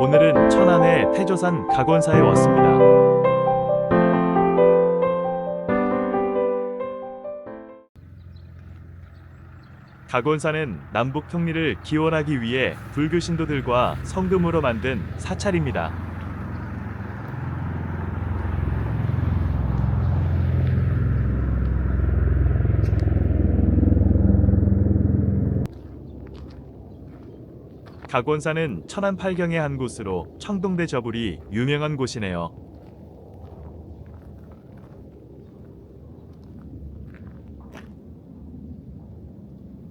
오늘은 천안의 태조산 각원사에 왔습니다. 각원사는 남북 통일을 기원하기 위해 불교 신도들과 성금으로 만든 사찰입니다. 각원사는 천안 팔경의 한 곳으로 청동대 저불이 유명한 곳이네요.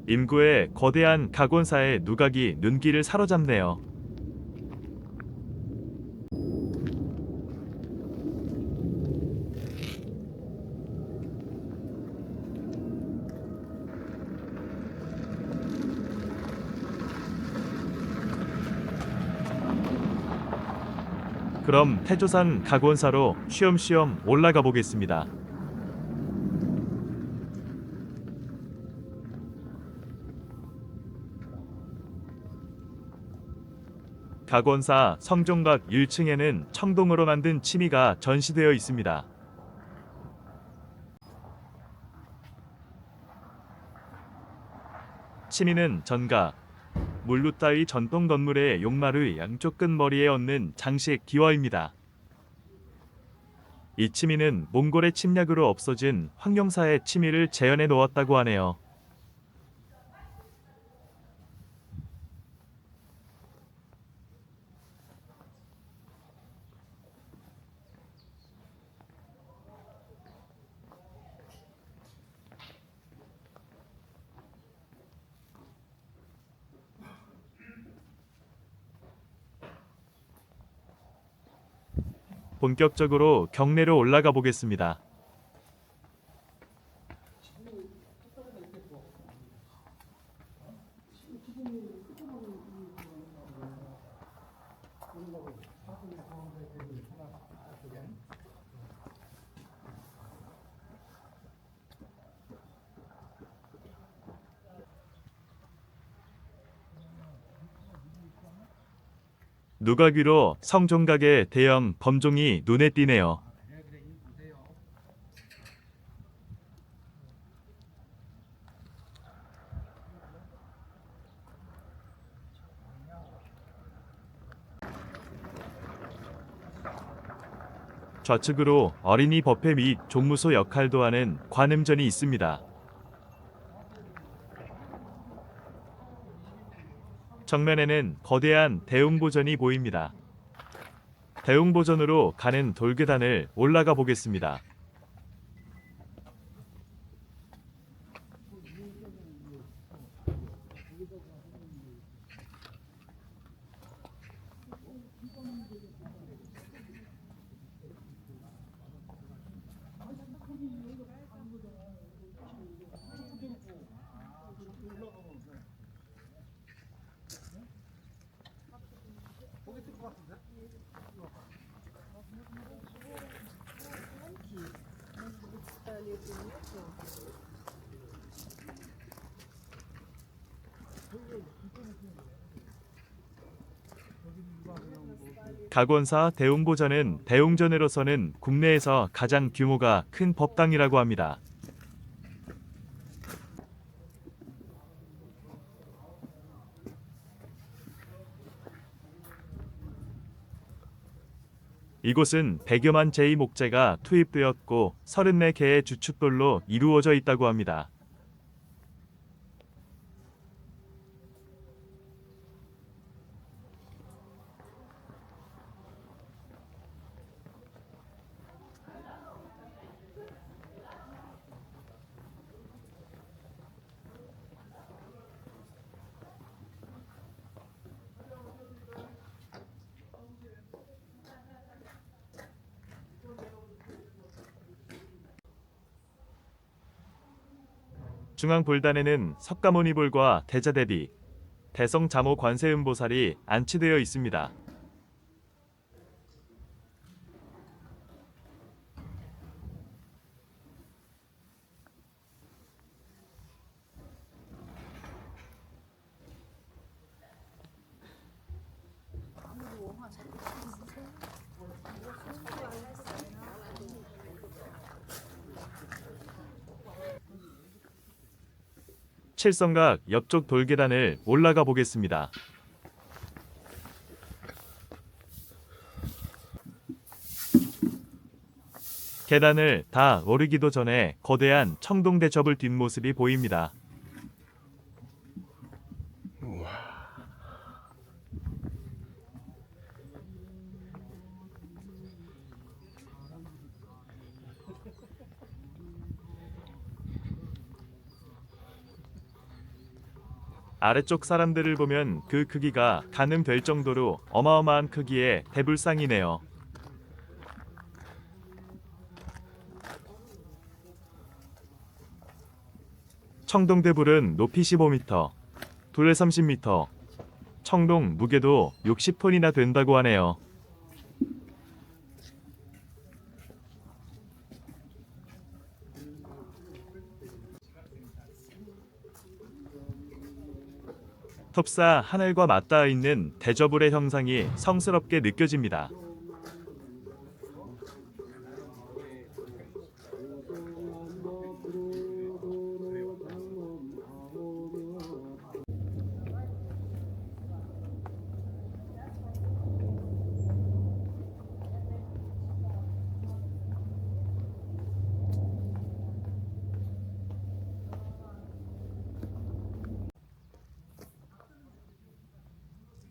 임구의 거대한 각원사의 누각이 눈길을 사로잡네요. 그럼 태조산 각원사로 쉬엄쉬엄 올라가 보겠습니다. 각원사 성종각 1층에는 청동으로 만든 치미가 전시되어 있습니다. 치미는 전가, 따위 전통 건물의 용마의 양쪽 끝머리에 얹는 장식 기와입니다. 이 치미는 몽골의 침략으로 없어진 황룡사의 치미를 재현해 놓았다고 하네요. 본격적으로 경내로 올라가 보겠습니다. 누각위로 성종각의 대형 범종이 눈에 띄네요. 좌측으로 어린이 법회 및 종무소 역할도 하는 관음전이 있습니다. 정면에는 거대한 대웅보전이 보입니다. 대웅보전으로 가는 돌계단을 올라가 보겠습니다. 각원사 대웅보전은 대웅전으로서는 국내에서 가장 규모가 큰 법당이라고 합니다. 이곳은 100여만 제의 목재가 투입되었고 34개의 주춧돌로 이루어져 있다고 합니다. 중앙 불단에는 석가모니불과 대자대비, 대성자모 관세음보살이 안치되어 있습니다. 칠성각 옆쪽 돌계단을 올라가 보겠습니다. 계단을 다 오르기도 전에 거대한 청동 대첩을 뒷모습이 보입니다. 아래쪽 사람들을 보면 그 크기가 가늠될 정도로 어마어마한 크기의 대불상이네요. 청동대불은 높이 15m, 둘레 30m, 청동 무게도 60톤이나 된다고 하네요. 톱사 하늘과 맞닿아 있는 대저불의 형상이 성스럽게 느껴집니다.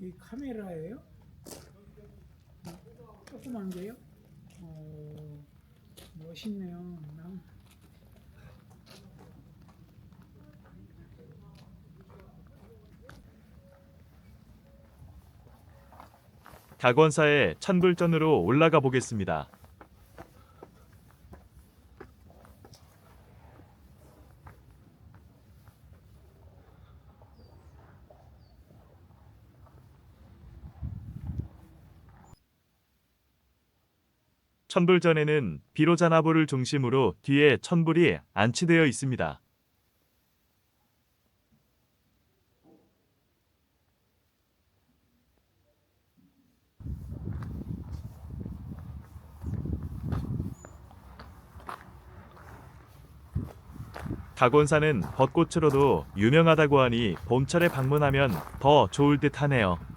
이 카메라예요? 조그만 게요? 어, 멋있네요. 난 각원사의 천불전으로 올라가 보겠습니다. 천불전에는 비로자나불을 중심으로 뒤에 천불이 안치되어 있습니다. 각원사는 벚꽃으로도 유명하다고 하니 봄철에 방문하면 더 좋을 듯 하네요.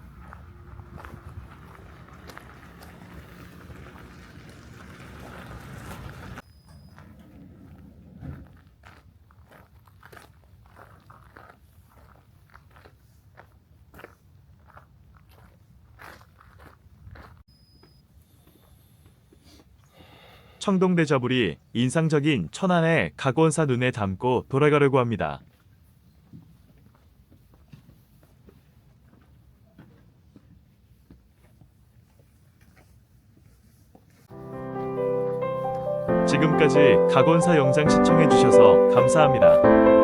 청동대저불이 인상적인 천안의 각원사 눈에 담고 돌아가려고 합니다. 지금까지 각원사 영상 시청해주셔서 감사합니다.